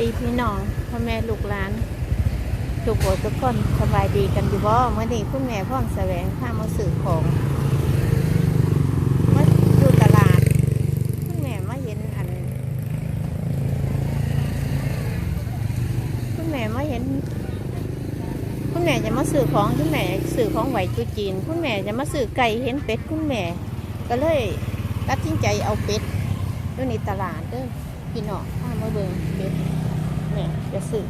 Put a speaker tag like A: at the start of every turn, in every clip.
A: ดีพี่น้องพ่อแม่ลูกหลานทุกคนทุกคนสบายดีกันอยู่บ่เมื่อนี้คุณแม่พ่อมแสวงพามาสื่อของมาดูตลาดคุณแม่มาเห็นอันคุณแม่มาเห็น คุณแม่จะมาสื่อของคุณแม่สื่อของไหวจุจีน คุณแม่จะมาสื่อไก่เห็นเป็ดคุณแม่ ก็เลยตัดสินใจเอาเป็ดอยู่ในตลาดเด้อพี่น้องพามาเบิ่งเป็ด แม่จะสื่อ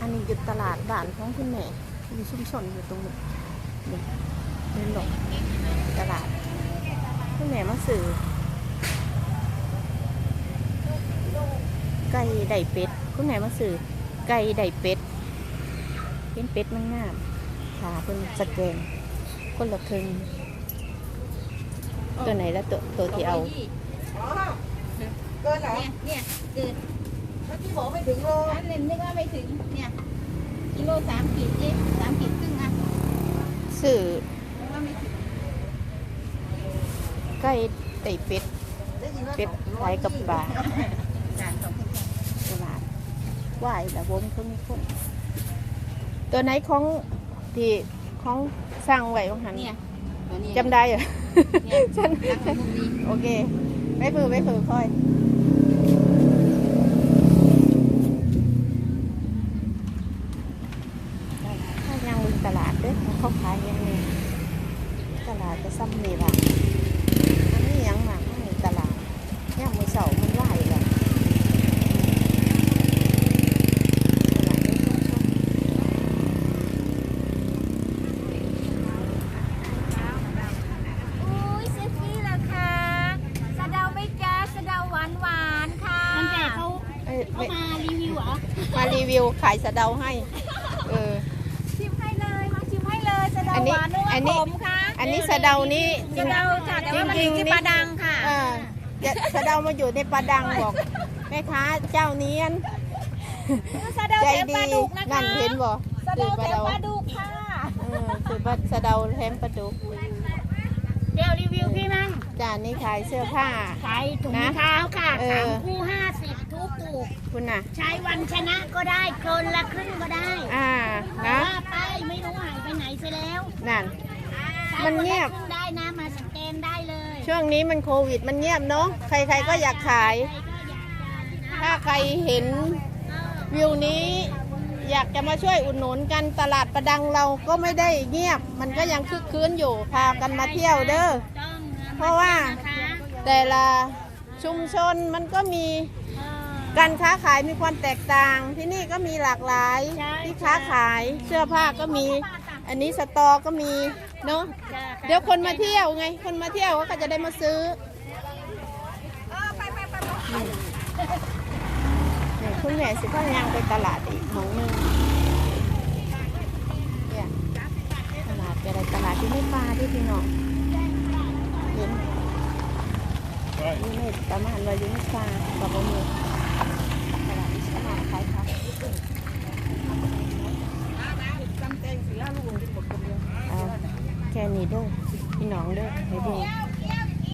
A: อันนี้อยู่ตลาดบ้านของคุณแม่อยู่ชุมชนอยู่ตรงนี้นี่เดินหลงตลาดคุณแม่มาสื่อไก่ไดเป็ดคุณแม่มาสื่อไก่ไดเป็ดเป็นเป็ดมันงามขาเป็นสแกน คนละครึ่งตัวไหนแล้วตัวตัวที่เอา
B: เกินเหรอ
C: เนี่ยเนี่ยเกิด
B: เมื่อกี้บอกไม่ถึงโล
C: ร้านเลนนึกว่าไม่ถึง เนี่ย กิโลสามขีดเจ๊สามขีดครึ่งอะ
A: สื่อ
C: นึกว่าไม่ถึง
A: ไก่ไดเป็ด
B: ได้ยินว่า
A: เป็ดขายกับปลา
C: จานสองพันสอง
A: ตลาดไหวแล้วผมก็มีคน ตัวไหนของที่ของ สร้างไว้ของหัน
C: เนี่ยตัวนี้
A: จำได้เหรอ
C: เนี่ย
A: ฉัน
C: ตั้งไว้มุมนี้
A: โอเค ไม่ฝือไม่ฝือค่อย ถ้ายังมีตลาดเด้อเขาขายยังไงตลาดจะซ้ำนี่ละอันนี้ยังหมักมีตลาดย่ามมือเสาร์มันไหวแล้วตลาดในชุมชน
D: อุ้ยเซ็กซี่เหรอคะสะเดาไหม่จ้าสะเดาหวานหวานๆค่ะ
C: มันแต่เขา
A: เอ้ย
C: เขามารีวิวเหรอ
A: มา รีวิวขายสะเดาให้ เออ
D: ชิมให้เลยมาชิมให้เลยสะเดา
A: อัน
D: ห
A: นี้
D: วานนุ่ม
A: อันนี้
D: ผมค่ะ
A: อันนี้สะเดานี่จริ
D: สะ
A: ง
D: เดาจ้ะแต่ว่ามันอยู่ที่ ปลาดังค่ะ
A: เออจะสะเดามาอยู่ในปลาดังบอกแม่ค้าเจ้านี้อัน
D: สะเดา
A: ใจ
D: แถม
A: ดี
D: ปลาดุกนะคะ
A: นั่นเห็นบ่
D: สะ
A: ซื้
D: เดา
A: อป
D: แถ
A: ลามเดา
D: ปลาดุกค่ะ
A: เออซื้อปลาสะเดาแถมปลาดุก
C: เดี๋ยวรีวิวพี่มั่ง
A: จานนี้ขายเสื้อผ้า
C: ขายถุง
A: นะ
C: เท้าค่ะ
A: เออ
C: สามคู่ห้าสิบทุกถูก
A: คุณน่ะ
C: ใช้วันชนะก็ได้คนละครึ่งก็ได้
A: อ่านะ
C: ว่าไปไม่รู้หายไปไหนซะแล้ว
A: นั่น
C: ใช้
A: มันเงียบ
C: คละครึ่งได้นะมาสแกนได้เลย
A: ช่วงนี้มันโควิดมันเงียบเนาะใครๆก็อยากขาย
C: ใครก็อยากจะ
A: ถ้าใครเห็นวิวนี้ อยากจะมาช่วยอุดหนุนกันตลาดประดังเราก็ไม่ได้เงียบ มันก็ยังคึกคืนอยู่พากันมาเที่ยวเด้อเพราะว่าแต่ละชุมชนมันก็มีการค้าขายมีความแตกต่าง ที่นี่ก็มีหลากหลายที่ค้าขายเสื้อผ้าก็มี อันนี้สตอก็มีเนาะเดี๋ยวคนมาเที่ยวไง คนมาเที่ยวก็จะได้มาซื้อ เนี่ยคุณแม่สิพ่อยังไปตลาดอีกหมองหนึงเนี่ยตลาดอะไรตลาดที่ไม่ปลาที่พี่น้องเห็นนี่ไม่ประมาณว่าอยู่ในปลากับบ่มีตลาดอิสระขายผัก
B: จำแตงสีล่าลูกที่หมดคนเดียว
A: เอาแค่นี้เด้อพี่น้องเด้อให้เบิ่ง